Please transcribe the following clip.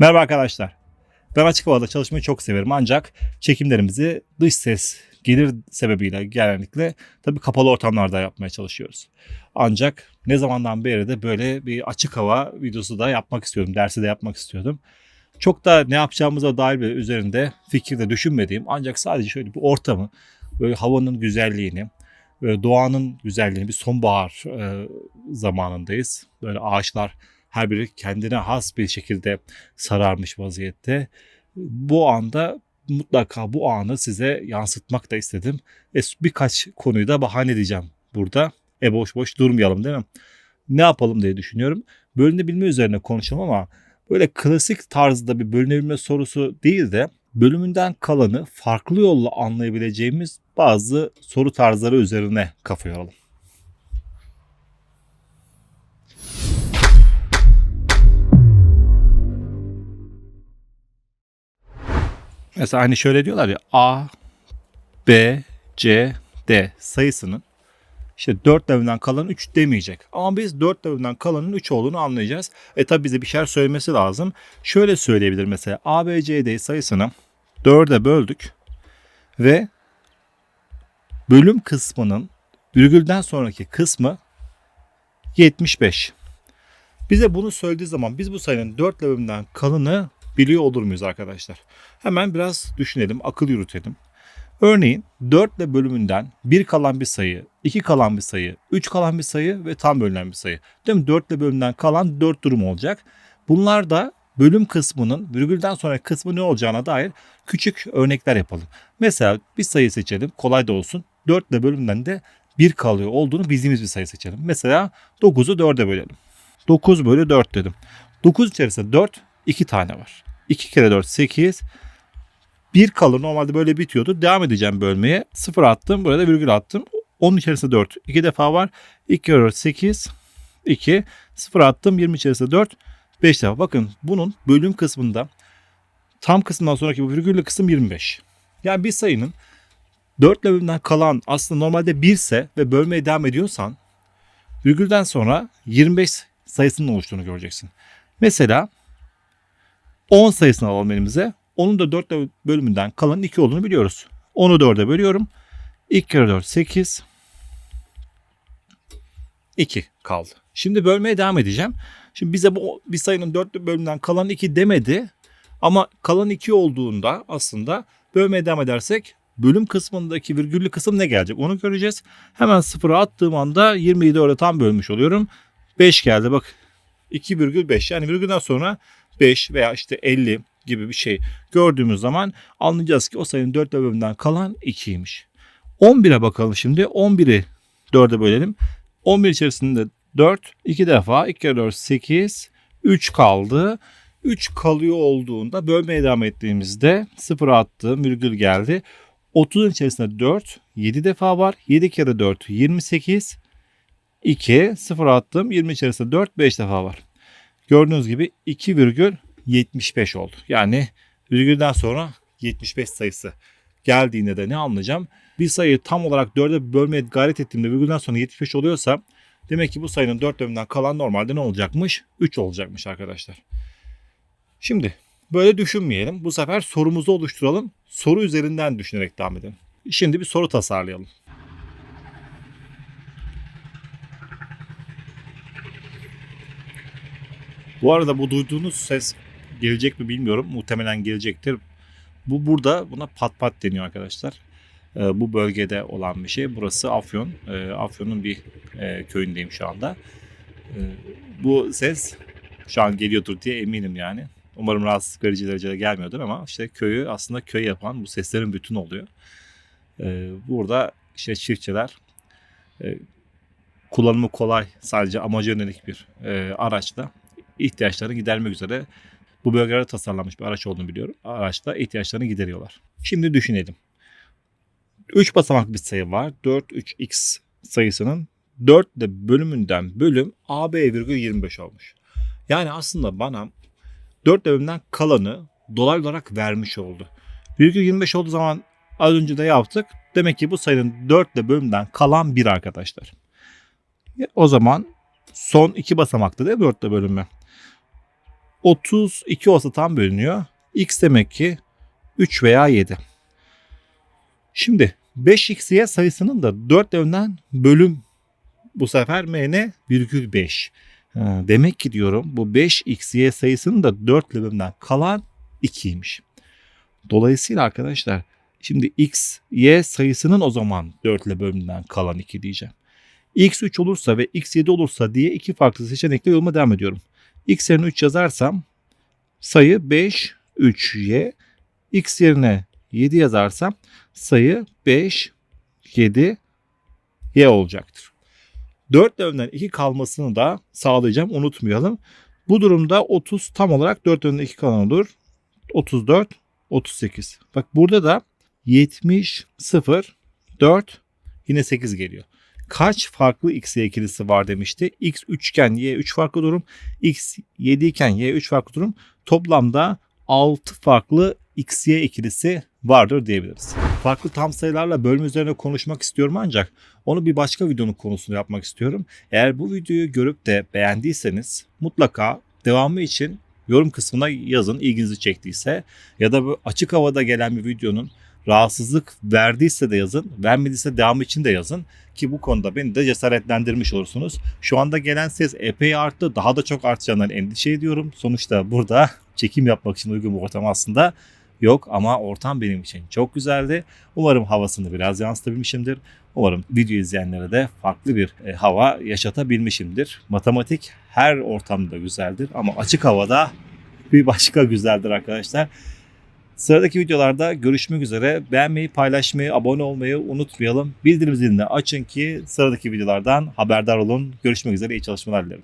Merhaba arkadaşlar. Ben açık havada çalışmayı çok severim ancak çekimlerimizi dış ses gelir sebebiyle genellikle tabii kapalı ortamlarda yapmaya çalışıyoruz. Ancak ne zamandan beri de böyle bir açık hava videosu da yapmak istiyordum. Dersi de yapmak istiyordum. Çok da ne yapacağımıza dair bir üzerinde fikirde düşünmediğim ancak sadece şöyle bir ortamı, böyle havanın güzelliğini, böyle doğanın güzelliğini bir sonbahar e, zamanındayız. Böyle ağaçlar her biri kendine has bir şekilde sararmış vaziyette. Bu anda mutlaka bu anı size yansıtmak da istedim. E, birkaç konuyu da bahane edeceğim burada. E boş boş durmayalım değil mi? Ne yapalım diye düşünüyorum. Bölünebilme üzerine konuşalım ama böyle klasik tarzda bir bölünebilme sorusu değil de bölümünden kalanı farklı yolla anlayabileceğimiz bazı soru tarzları üzerine kafa yoralım. Mesela hani şöyle diyorlar ya A, B, C, D sayısının işte 4 devrinden kalan 3 demeyecek. Ama biz 4 devrinden kalanın 3 olduğunu anlayacağız. E tabi bize bir şeyler söylemesi lazım. Şöyle söyleyebilir mesela A, B, C, D sayısını 4'e böldük ve bölüm kısmının virgülden sonraki kısmı 75. Bize bunu söylediği zaman biz bu sayının 4 bölümden kalanı biliyor olur muyuz arkadaşlar? Hemen biraz düşünelim, akıl yürütelim. Örneğin 4 ile bölümünden 1 kalan bir sayı, 2 kalan bir sayı, 3 kalan bir sayı ve tam bölünen bir sayı. Değil mi? 4 ile bölümünden kalan 4 durum olacak. Bunlar da bölüm kısmının virgülden sonra kısmı ne olacağına dair küçük örnekler yapalım. Mesela bir sayı seçelim, kolay da olsun. 4 ile bölümünden de 1 kalıyor olduğunu bildiğimiz bir sayı seçelim. Mesela 9'u 4'e bölelim. 9 bölü 4 dedim. 9 içerisinde 4, 2 tane var. 2 kere 4 8. Bir kalır normalde böyle bitiyordu. Devam edeceğim bölmeye. 0 attım. Burada virgül attım. Onun içerisinde 4. 2 defa var. 2 kere 4 8. 2. 0 attım. 20 içerisinde 4. 5 defa. Bakın bunun bölüm kısmında tam kısmından sonraki bu virgüllü kısım 25. Yani bir sayının 4 bölümden kalan aslında normalde 1 ise ve bölmeye devam ediyorsan virgülden sonra 25 sayısının oluştuğunu göreceksin. Mesela 10 sayısını alalım elimize. Onun da 4 bölümünden kalan 2 olduğunu biliyoruz. 10'u 4'e bölüyorum. 2 kere 4 8. 2 kaldı. Şimdi bölmeye devam edeceğim. Şimdi bize bu bir sayının 4 bölümünden kalan 2 demedi. Ama kalan 2 olduğunda aslında bölmeye devam edersek bölüm kısmındaki virgüllü kısım ne gelecek onu göreceğiz. Hemen sıfıra attığım anda 27 orada tam bölmüş oluyorum. 5 geldi bak 2,5 yani virgülden sonra 5 veya işte 50 gibi bir şey gördüğümüz zaman anlayacağız ki o sayının 4 bölümünden kalan 2'ymiş. 11'e bakalım şimdi. 11'i 4'e bölelim. 11 içerisinde 4, 2 defa 2 kere 4 8, 3 kaldı. 3 kalıyor olduğunda bölmeye devam ettiğimizde 0 attım virgül geldi. 30'un içerisinde 4, 7 defa var. 7 kere 4 28, 2, 0 attım 20 içerisinde 4, 5 defa var. Gördüğünüz gibi 2 virgül 75 oldu. Yani virgülden sonra 75 sayısı geldiğinde de ne anlayacağım? Bir sayıyı tam olarak 4'e bölmeye gayret ettiğimde virgülden sonra 75 oluyorsa demek ki bu sayının 4 bölümünden kalan normalde ne olacakmış? 3 olacakmış arkadaşlar. Şimdi böyle düşünmeyelim. Bu sefer sorumuzu oluşturalım. Soru üzerinden düşünerek devam edelim. Şimdi bir soru tasarlayalım. Bu arada bu duyduğunuz ses gelecek mi bilmiyorum. Muhtemelen gelecektir. Bu burada buna pat pat deniyor arkadaşlar. Ee, bu bölgede olan bir şey. Burası Afyon. Ee, Afyon'un bir e, köyündeyim şu anda. Ee, bu ses şu an geliyordur diye eminim yani. Umarım rahatsız verici derecede gelmiyordur ama işte köyü aslında köy yapan bu seslerin bütün oluyor. Ee, burada işte çiftçiler e, kullanımı kolay sadece amaca yönelik bir e, araçla ihtiyaçlarını gidermek üzere bu bölgelere tasarlanmış bir araç olduğunu biliyorum. Araçta ihtiyaçlarını gideriyorlar. Şimdi düşünelim. 3 basamaklı bir sayı var. 4, 3x sayısının 4 de bölümünden bölüm AB virgül 25 olmuş. Yani aslında bana 4 bölümden kalanı dolaylı olarak vermiş oldu. Virgül 25 olduğu zaman az önce de yaptık. Demek ki bu sayının 4 de bölümünden kalan 1 arkadaşlar. O zaman son iki basamakta değil mi 4 de bölümü? 32 olsa tam bölünüyor. X demek ki 3 veya 7. Şimdi 5xy sayısının da 4 yönden bölüm bu sefer mn virgül 5. Ha, Demek ki diyorum bu 5xy sayısının da 4 bölümden kalan 2'ymiş. Dolayısıyla arkadaşlar şimdi x, y sayısının o zaman 4 ile bölümünden kalan 2 diyeceğim. x 3 olursa ve x 7 olursa diye iki farklı seçenekle yoluma devam ediyorum. X yerine 3 yazarsam sayı 5, 3y. x yerine 7 yazarsam sayı 5, 7, y olacaktır. 4 dövümden 2 kalmasını da sağlayacağım unutmayalım. Bu durumda 30 tam olarak 4 dövümden 2 kalan olur. 34, 38. Bak burada da 70, 0, 4 yine 8 geliyor. Kaç farklı x y ikilisi var demişti. x 3 iken y 3 farklı durum. x 7 iken y 3 farklı durum. Toplamda 6 farklı x y ikilisi vardır diyebiliriz. Farklı tam sayılarla bölme üzerine konuşmak istiyorum ancak onu bir başka videonun konusunu yapmak istiyorum. Eğer bu videoyu görüp de beğendiyseniz mutlaka devamı için yorum kısmına yazın ilginizi çektiyse ya da bu açık havada gelen bir videonun rahatsızlık verdiyse de yazın, vermediyse devam için de yazın ki bu konuda beni de cesaretlendirmiş olursunuz. Şu anda gelen ses epey arttı. Daha da çok artacağından endişe ediyorum. Sonuçta burada çekim yapmak için uygun bir ortam aslında yok ama ortam benim için çok güzeldi. Umarım havasını biraz yansıtabilmişimdir. Umarım video izleyenlere de farklı bir e, hava yaşatabilmişimdir. Matematik her ortamda güzeldir ama açık havada bir başka güzeldir arkadaşlar. Sıradaki videolarda görüşmek üzere. Beğenmeyi, paylaşmayı, abone olmayı unutmayalım. Bildirim zilini açın ki sıradaki videolardan haberdar olun. Görüşmek üzere. iyi çalışmalar dilerim.